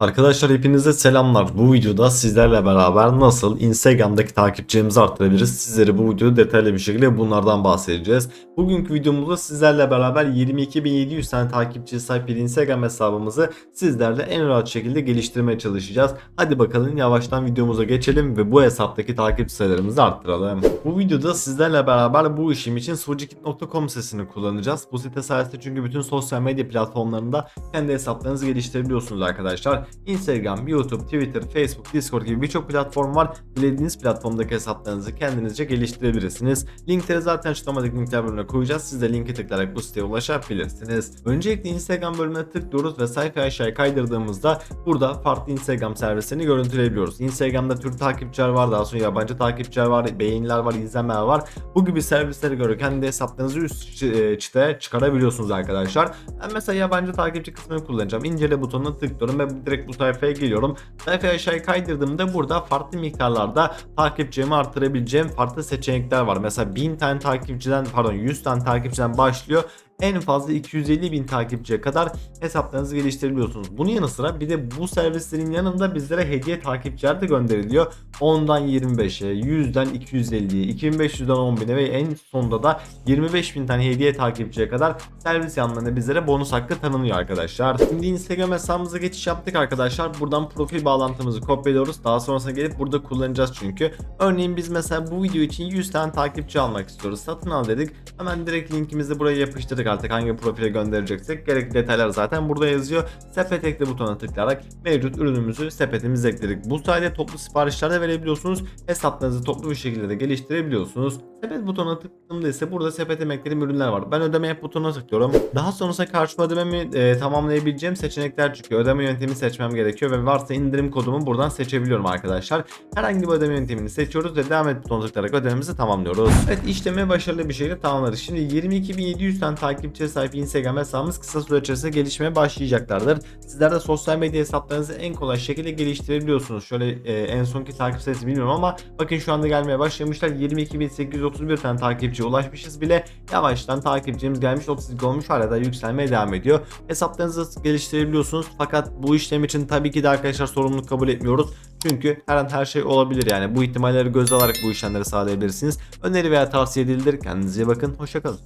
Arkadaşlar hepinize selamlar. Bu videoda sizlerle beraber nasıl Instagram'daki takipçilerimizi arttırabiliriz? Sizlere bu videoda detaylı bir şekilde bunlardan bahsedeceğiz. Bugünkü videomuzda sizlerle beraber 22.700 tane takipçiye sahip bir Instagram hesabımızı sizlerle en rahat şekilde geliştirmeye çalışacağız. Hadi bakalım yavaştan videomuza geçelim ve bu hesaptaki takipçi sayılarımızı arttıralım. Bu videoda sizlerle beraber bu işim için socikit.com sitesini kullanacağız. Bu site sayesinde çünkü bütün sosyal medya platformlarında kendi hesaplarınızı geliştirebiliyorsunuz arkadaşlar. Instagram, YouTube, Twitter, Facebook, Discord gibi birçok platform var. Dilediğiniz platformdaki hesaplarınızı kendinizce geliştirebilirsiniz. Linkleri zaten açıklamadaki linkler bölümüne koyacağız. Siz de linki tıklayarak bu siteye ulaşabilirsiniz. Öncelikle Instagram bölümüne tıklıyoruz ve sayfayı aşağıya kaydırdığımızda burada farklı Instagram servislerini görüntüleyebiliyoruz. Instagram'da Türk takipçiler var, daha sonra yabancı takipçiler var, beğeniler var, izlenmeler var. Bu gibi servislere göre kendi hesaplarınızı üst çı- e, çıtaya çıkarabiliyorsunuz arkadaşlar. Ben mesela yabancı takipçi kısmını kullanacağım. İncele butonuna tıklıyorum ve direkt bu sayfaya geliyorum. Sayfaya aşağıya kaydırdığımda burada farklı miktarlarda takipçimi arttırabileceğim farklı seçenekler var. Mesela 1000 tane takipçiden pardon 100 tane takipçiden başlıyor en fazla 250 bin takipçiye kadar hesaplarınızı geliştirebiliyorsunuz. Bunun yanı sıra bir de bu servislerin yanında bizlere hediye takipçiler de gönderiliyor. 10'dan 25'e, 100'den 250'ye, 2500'den 10.000'e ve en sonunda da 25 bin tane hediye takipçiye kadar servis yanlarında bizlere bonus hakkı tanınıyor arkadaşlar. Şimdi Instagram hesabımıza geçiş yaptık arkadaşlar. Buradan profil bağlantımızı kopyalıyoruz. Daha sonrasında gelip burada kullanacağız çünkü. Örneğin biz mesela bu video için 100 tane takipçi almak istiyoruz. Satın al dedik. Hemen direkt linkimizi buraya yapıştırdık artık hangi profile göndereceksek. Gerekli detaylar zaten burada yazıyor. Sepet ekle butonuna tıklayarak mevcut ürünümüzü sepetimize ekledik. Bu sayede toplu siparişler de verebiliyorsunuz. Hesaplarınızı toplu bir şekilde de geliştirebiliyorsunuz. Sepet butonuna tıkladığımda ise burada sepete eklediğim ürünler var. Ben ödeme yap butonuna tıklıyorum. Daha sonrasında karşıma ödememi e, tamamlayabileceğim seçenekler çıkıyor. Ödeme yöntemini seçmem gerekiyor ve varsa indirim kodumu buradan seçebiliyorum arkadaşlar. Herhangi bir ödeme yöntemini seçiyoruz ve devam et butonuna tıklayarak ödememizi tamamlıyoruz. Evet işlemi başarılı bir şekilde tamamladık. Şimdi 22.700 tane takipçiye sahip Instagram hesabımız kısa süre içerisinde gelişmeye başlayacaklardır. Sizler de sosyal medya hesaplarınızı en kolay şekilde geliştirebiliyorsunuz. Şöyle e, en sonki takip sayısı bilmiyorum ama bakın şu anda gelmeye başlamışlar. 22.831 tane takipçiye ulaşmışız bile. Yavaştan takipçimiz gelmiş 32 olmuş hala da yükselmeye devam ediyor. Hesaplarınızı geliştirebiliyorsunuz. Fakat bu işlem için tabii ki de arkadaşlar sorumluluk kabul etmiyoruz. Çünkü her an her şey olabilir yani. Bu ihtimalleri göze alarak bu işlemleri sağlayabilirsiniz. Öneri veya tavsiye edilir. Kendinize iyi bakın. Hoşçakalın.